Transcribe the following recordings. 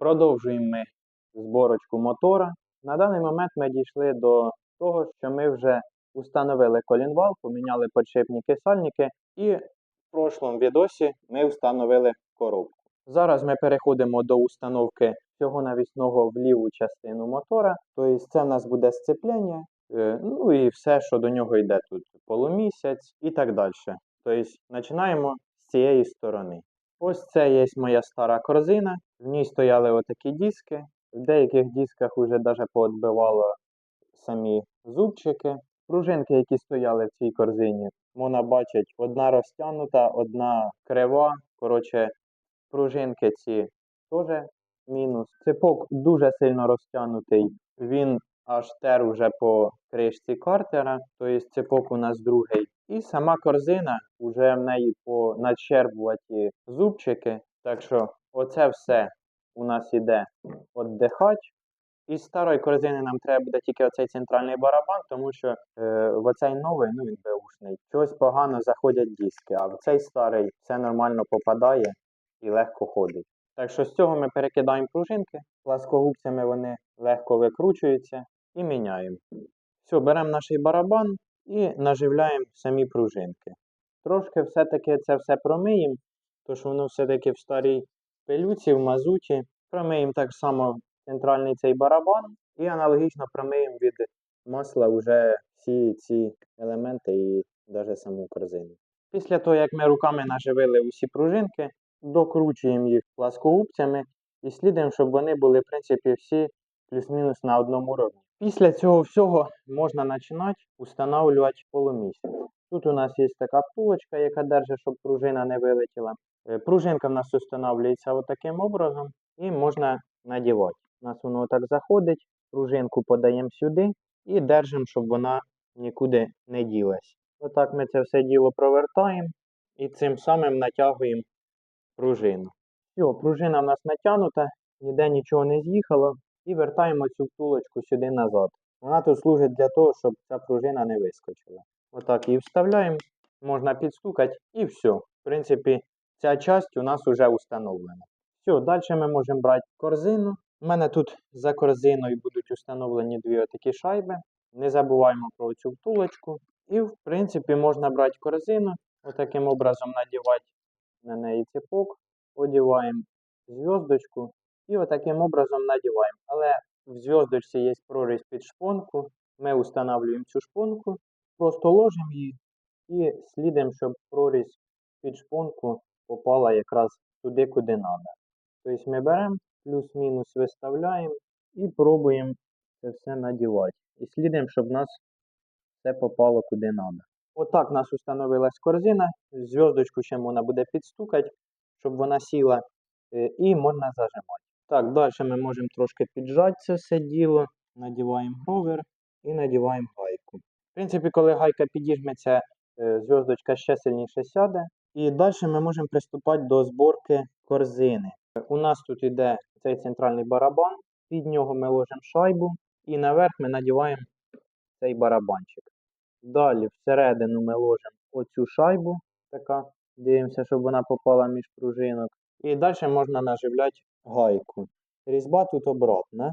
Продовжуємо ми зборочку мотора. На даний момент ми дійшли до того, що ми вже установили колінвал, поміняли подшипники сальники і в прошлому відосі ми встановили коробку. Зараз ми переходимо до установки цього навісного в ліву частину мотора. Тобто це в нас буде сцеплення, е, ну і все, що до нього йде тут, полумісяць і так далі. Тобто починаємо з цієї сторони. Ось це є моя стара корзина. В ній стояли отакі диски. В деяких дисках вже навіть поотбивало самі зубчики. Пружинки, які стояли в цій корзині, можна бачити, одна розтягнута, одна крива. Коротше, пружинки ці теж мінус. Ципок дуже сильно розтягнутий. Він аж тер уже по кришці картера, тобто ципок у нас другий. І сама корзина, вже в неї по надщербуваті зубчики. Так що оце все у нас іде віддихач. Із старої корзини нам треба буде тільки оцей центральний барабан, тому що е, в оцей новий, ну він беушний, щось погано заходять диски, а в цей старий все нормально попадає і легко ходить. Так що з цього ми перекидаємо пружинки, пласкогубцями вони легко викручуються і міняємо. Все, беремо наш барабан і наживляємо самі пружинки. Трошки все-таки це все промиємо, тому що воно все-таки в старій пилюці, в мазуті. Промиємо так само центральний цей барабан і аналогічно промиємо від масла вже всі ці елементи і навіть саму корзину. Після того, як ми руками наживили усі пружинки, докручуємо їх пласкогубцями і слідуємо, щоб вони були, в принципі, всі плюс-мінус на одному рівні. Після цього всього можна починати встановлювати полумісяць. Тут у нас є така втулочка, яка держить, щоб пружина не вилетіла. Е, Пружинка в нас встановлюється отаким образом і можна надівати. У нас воно так заходить, пружинку подаємо сюди і держимо, щоб вона нікуди не ділась. Отак ми це все діло провертаємо і цим самим натягуємо пружину. Все, пружина в нас натягнута, ніде нічого не з'їхало. І вертаємо цю втулочку сюди назад. Вона тут служить для того, щоб ця пружина не вискочила. Отак її вставляємо, можна підстукати і все. В принципі, ця часть у нас вже установлена. Все, далі ми можемо брати корзину. У мене тут за корзиною будуть установлені дві отакі шайби. Не забуваємо про цю втулочку. І, в принципі, можна брати корзину, отаким образом надівати на неї цепок, одіваємо зв'язочку і отаким образом надіваємо. Але в зв'язочці є прорізь під шпонку. Ми встановлюємо цю шпонку, просто ложимо її і слідимо, щоб прорізь під шпонку попала якраз туди, куди треба. Тобто ми беремо, плюс-мінус виставляємо і пробуємо це все надівати. І слідуємо, щоб в нас все попало куди треба. Отак у нас встановилась корзина. Зв'язочку ще можна буде підстукати, щоб вона сіла, е, і можна зажимати. Так, далі ми можемо трошки піджати це все діло, надіваємо гровер і надіваємо гайку. В принципі, коли гайка підіжметься, е, зв'язочка ще сильніше сяде. І далі ми можемо приступати до зборки корзини. У нас тут йде цей центральний барабан, під нього ми ложимо шайбу і наверх ми надіваємо цей барабанчик. Далі всередину ми ложимо оцю шайбу, така, дивимося, щоб вона попала між пружинок. І далі можна наживляти гайку. Різьба тут обратна.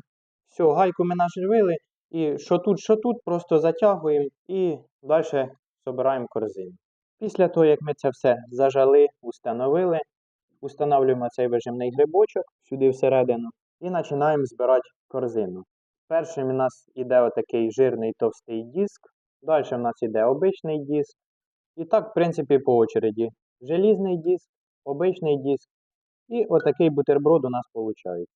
Все, гайку ми наживили, і що тут, що тут, просто затягуємо і далі збираємо корзину. Після того, як ми це все зажали, установили, установлюємо цей вижимний грибочок сюди всередину і починаємо збирати корзину. Першим у нас йде отакий жирний товстий диск, далі в нас йде обичний диск. І так, в принципі, по очереді. Желізний диск, обичний диск і отакий бутерброд у нас виходить.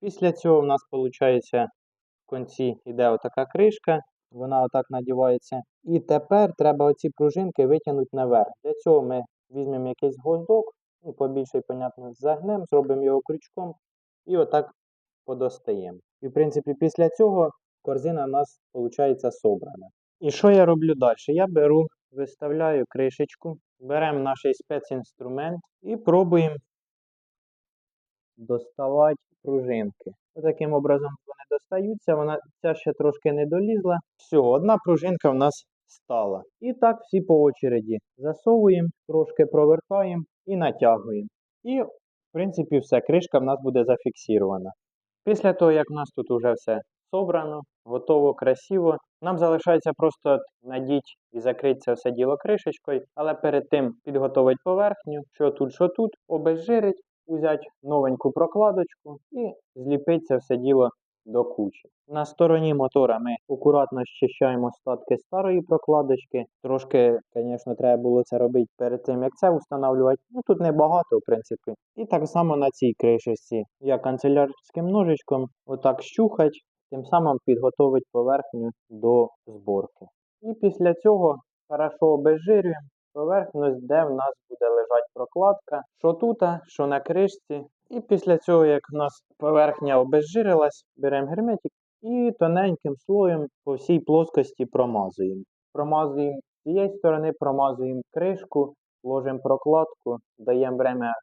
Після цього у нас виходить в кінці йде отака кришка, вона отак надівається. І тепер треба оці пружинки витягнути наверх. Для цього ми візьмемо якийсь гвоздок, ну, побільше, понятно, загнемо, зробимо його крючком і отак подостаємо. І, в принципі, після цього корзина у нас виходить собрана. І що я роблю далі? Я беру, виставляю кришечку, беремо наш спецінструмент і пробуємо доставати пружинки. Таким образом вони достаються, вона ця ще трошки не долізла. Все, одна пружинка в нас стала. І так всі по очереді засовуємо, трошки провертаємо і натягуємо. І В принципі, все, кришка в нас буде зафіксирована. Після того, як в нас тут уже все собрано, готово, красиво, нам залишається просто надіть і закрити це все діло кришечкою, але перед тим підготовити поверхню, що тут, що тут, обезжирить, взяти новеньку прокладочку і зліпити це все діло до кучі. На стороні мотора ми акуратно щищаємо остатки старої прокладочки. Трошки, звісно, треба було це робити перед тим, як це встановлювати. Ну тут небагато, в принципі. І так само на цій кришечці я канцелярським ножичком отак щухать, тим самим підготовить поверхню до зборки. І після цього хорошо обезжирюємо поверхню, де в нас буде лежати прокладка, що тут, що на кришці. І після цього, як в нас поверхня обезжирилась, беремо герметик і тоненьким слоєм по всій плоскості промазуємо. Промазуємо з цієї сторони, промазуємо кришку, ложимо прокладку, даємо время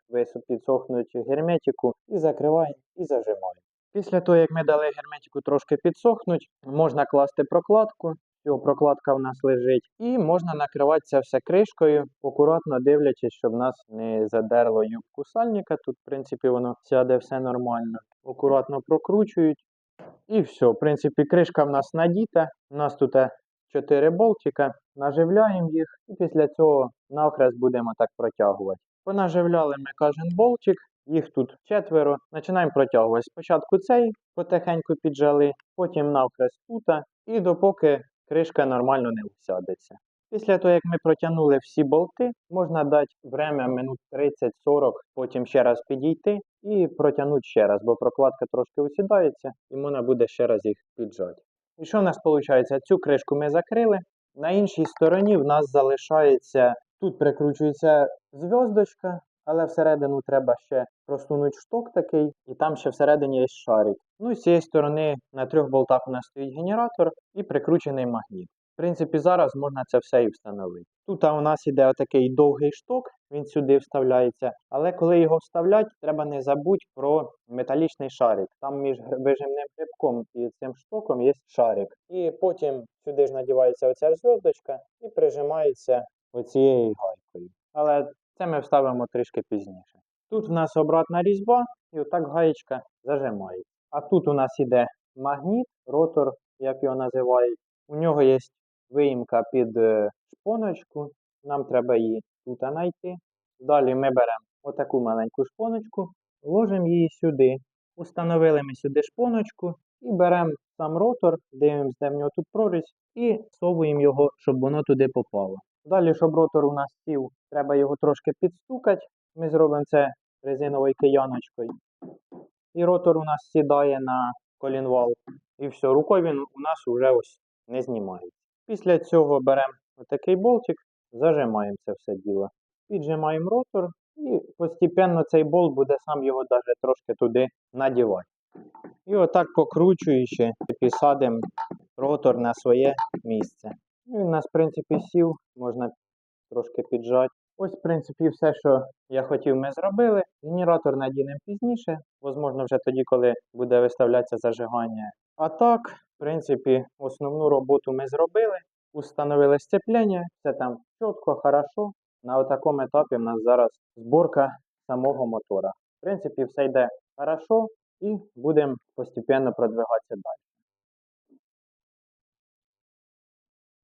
підсохнути герметику і закриваємо і зажимаємо. Після того, як ми дали герметику трошки підсохнути, можна класти прокладку. Все, прокладка в нас лежить. І можна накривати це все кришкою, акуратно дивлячись, щоб нас не задерло юбку сальника. Тут, в принципі, воно сяде все нормально. Акуратно прокручують. І все. В принципі, кришка в нас надіта. У нас тут 4 болтика. Наживляємо їх і після цього навхрест будемо так протягувати. Понаживляли ми кожен болтик, їх тут четверо. Починаємо протягувати. Спочатку цей потихеньку піджали, потім навхрест тута, і допоки кришка нормально не всядеться. Після того, як ми протягнули всі болти, можна дати время минут 30-40, потім ще раз підійти і протягнути ще раз, бо прокладка трошки усідається і можна буде ще раз їх піджати. І що в нас виходить? Цю кришку ми закрили. На іншій стороні в нас залишається, тут прикручується зв'язочка, але всередину треба ще просунути шток такий, і там ще всередині є шарик. Ну і з цієї сторони на трьох болтах у нас стоїть генератор і прикручений магніт. В принципі, зараз можна це все і встановити. Тут у нас іде отакий довгий шток, він сюди вставляється. Але коли його вставлять, треба не забути про металічний шарик. Там між вижимним грибком і цим штоком є шарик. І потім сюди ж надівається оця зв'язочка і прижимається оцією гайкою. Але це ми вставимо трішки пізніше. Тут у нас обратна різьба, і отак гаєчка зажимається. А тут у нас іде магніт, ротор, як його називають. У нього є виїмка під е, шпоночку. Нам треба її тут знайти. Далі ми беремо отаку маленьку шпоночку, ложимо її сюди. Установили ми сюди шпоночку і беремо сам ротор, дивимося, де в нього тут прорізь, і совуємо його, щоб воно туди попало. Далі, щоб ротор у нас сів, треба його трошки підстукати. Ми зробимо це резиновою кияночкою. І ротор у нас сідає на колінвал. І все, рукою він у нас вже ось не знімається. Після цього беремо отакий болтик, зажимаємо це все діло. Піджимаємо ротор і постепенно цей болт буде сам його даже трошки туди надівати. І отак покручуючи, підсадимо ротор на своє місце. Він у нас, в принципі, сів, можна трошки піджати. Ось, в принципі, все, що я хотів, ми зробили. Генератор надінемо пізніше, можливо, вже тоді, коли буде виставлятися зажигання. А так, в принципі, основну роботу ми зробили, установили сцеплення, все там чітко, хорошо. На такому етапі в нас зараз зборка самого мотора. В принципі, все йде хорошо і будемо постійно продвигатися далі.